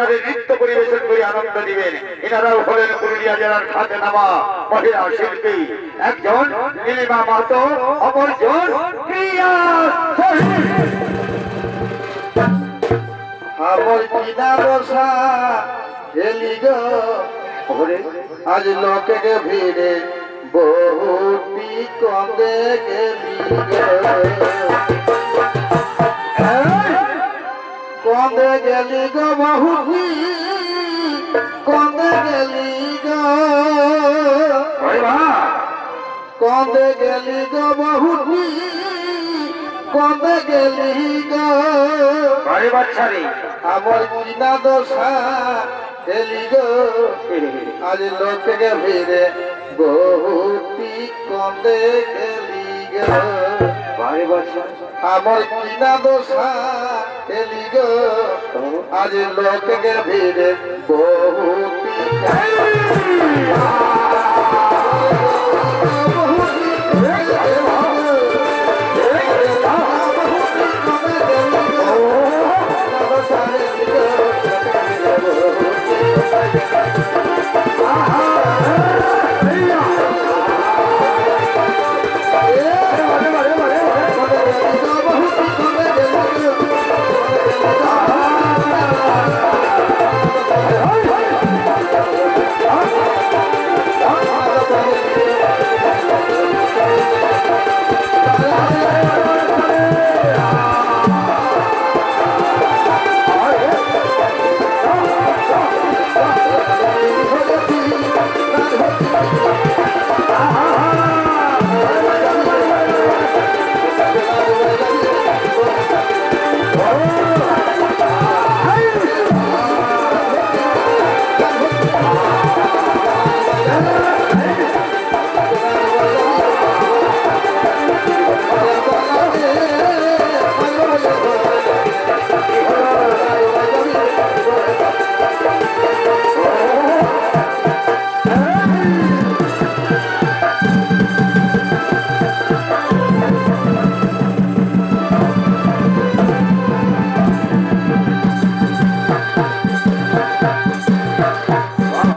আপনাদের নৃত্য পরিবেশন করে আনন্দ দিবেন এনারাও হলেন পুরুলিয়া জেলার খাতে নামা মহিলা শিল্পী। একজন নীলিমা মাতো অপরজন প্রিয়া আমার কিনা বসা হেলি গো। আজ লোকে ভিড়ে বহুটি কমে গেলি কমে গেলি গো বহুটি কমে গেলি গো। কমে গেলি গো বহুটি কমে গেলি গো। আমার কিনা দশা হেলি গো। আজ লোকে ভিড়ে বহুতি কমে গেলি গো। বাচ্চা আমার কিনা দোষা হেলি গো। আজ লোকে ভিড়ে কমে Amém.